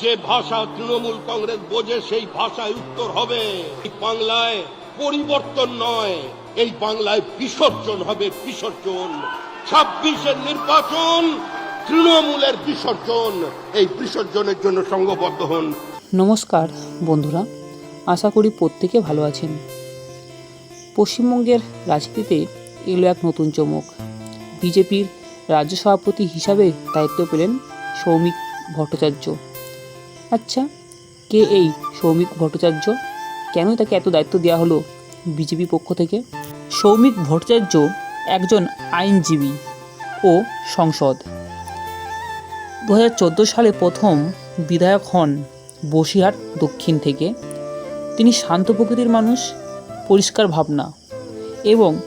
যে ভাষা তৃণমূল কংগ্রেস বোঝে, সেই ভাষায় উত্তর হবে। বাংলায় পরিবর্তন নয়, এই বাংলায় বিসর্জন হবে বিসর্জন। ছাব্বিশের নির্বাচন, তৃণমূলের বিসর্জন। এই বিসর্জনের জন্য সংঘবদ্ধ হন। নমস্কার, বন্ধুরা। আশা করি প্রত্যেকে ভালো আছেন। পশ্চিমবঙ্গের রাজনীতিতে এলো এক নতুন চমক। বিজেপির রাজ্য সভাপতি হিসাবে দায়িত্ব পেলেন সৌমিক ভট্টাচার্য। আচ্ছা কে এই সৌমিক ভট্টাচার্য? কেন তাকে এত দায়িত্ব দেওয়া হলো বিজেপি পক্ষ থেকে? সৌমিক ভট্টাচার্য একজন আইনজীবী ও সংসদ। দু হাজার চোদ্দ সালে প্রথম বিধায়ক হন বসিরহাট দক্ষিণ থেকে। তিনি শান্ত প্রকৃতির মানুষ, পরিষ্কার ভাবনা এবং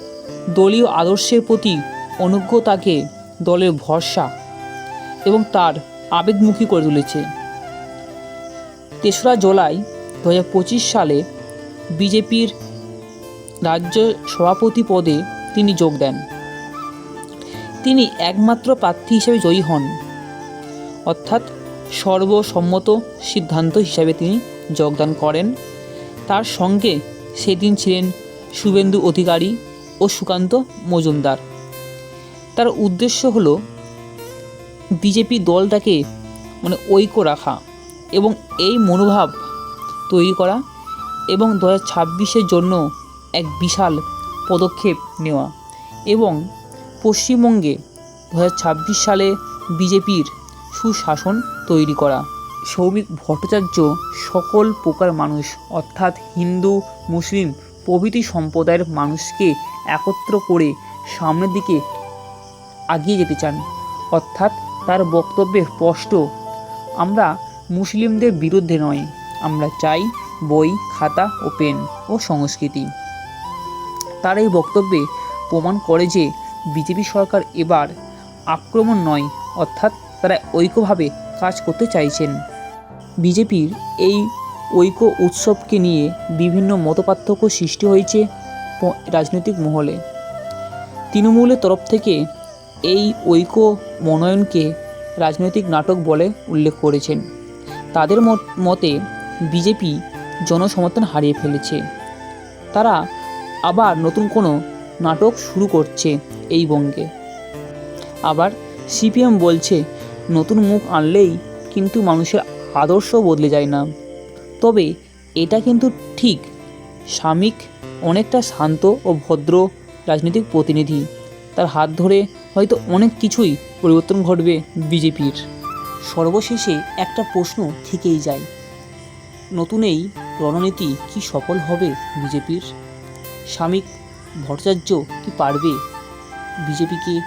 দলীয় আদর্শের প্রতি অনুজ্ঞ তাকে দলের ভরসা এবং তার আবেগমুখী করে তুলেছে। তেসরা জুলাই দু হাজার পঁচিশ সালে বিজেপির রাজ্য সভাপতি পদে তিনি যোগ দেন। তিনি একমাত্র প্রার্থী হিসেবে জয়ী হন। অর্থাৎ সর্বসম্মত সিদ্ধান্ত হিসাবে তিনি যোগদান করেন। তার সঙ্গে সেদিন ছিলেন শুভেন্দু অধিকারী ও সুকান্ত মজুমদার। তার উদ্দেশ্য হলো বিজেপি দলটাকে মানে ঐক্য রাখা। এবং এই মনোভাব তৈরি করা এবং দু হাজার জন্য এক বিশাল পদক্ষেপ নেওয়া এবং পশ্চিমবঙ্গে দু হাজার ছাব্বিশ সালে বিজেপির সুশাসন তৈরি করা। সৌমিক ভট্টাচার্য সকল প্রকার মানুষ, অর্থাৎ হিন্দু, মুসলিম প্রভৃতি সম্প্রদায়ের মানুষকে একত্র করে সামনের দিকে এগিয়ে যেতে চান। অর্থাৎ তার বক্তব্যে স্পষ্ট। আমরা মুসলিমদের বিরুদ্ধে নয়। আমরা চাই বই, খাতা ও পেন ও সংস্কৃতি। তার এই বক্তব্যে প্রমাণ করে যে বিজেপি সরকার এবার আক্রমণ নয়, অর্থাৎ তারা ঐক্যভাবে কাজ করতে চাইছেন। বিজেপির এই ঐক্য উৎসবকে নিয়ে বিভিন্ন মতপার্থক্য সৃষ্টি হয়েছে রাজনৈতিক মহলে। তৃণমূলের তরফ থেকে এই ঐক্য মনোনয়নকে রাজনৈতিক নাটক বলে উল্লেখ করেছেন। তাদের মত- বিজেপি জনসমর্থন হারিয়ে ফেলেছে। তারা আবার নতুন কোনো নাটক শুরু করছে এই বঙ্গে। আবার সিপিএম বলছে, নতুন মুখ আনলেই কিন্তু মানুষের আদর্শ বদলে যায় না। তবে এটা কিন্তু ঠিক স্বামিক অনেকটা শান্ত ও ভদ্র রাজনৈতিক প্রতিনিধি। তার হাত ধরে হয়তো অনেক কিছুই পরিবর্তন ঘটবে বিজেপির। সর্বশেষে একটা প্রশ্ন থেকেই যায়। নতুন এই রণনীতি কি সফল হবে বিজেপির? স্বামিক ভট্টাচার্য কি পারবে বিজেপিকে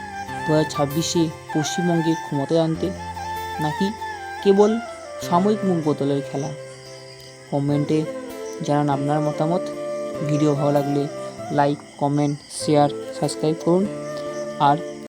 দু হাজার ছাব্বিশে পশ্চিমবঙ্গে ক্ষমতায় আনতে? নাকি কেবল সাময়িক মুখ বদলের খেলা? কমেন্টে জানান আপনার মতামত। ভিডিও ভালো লাগলে লাইক, কমেন্ট, শেয়ার, সাবস্ক্রাইব করুন। আর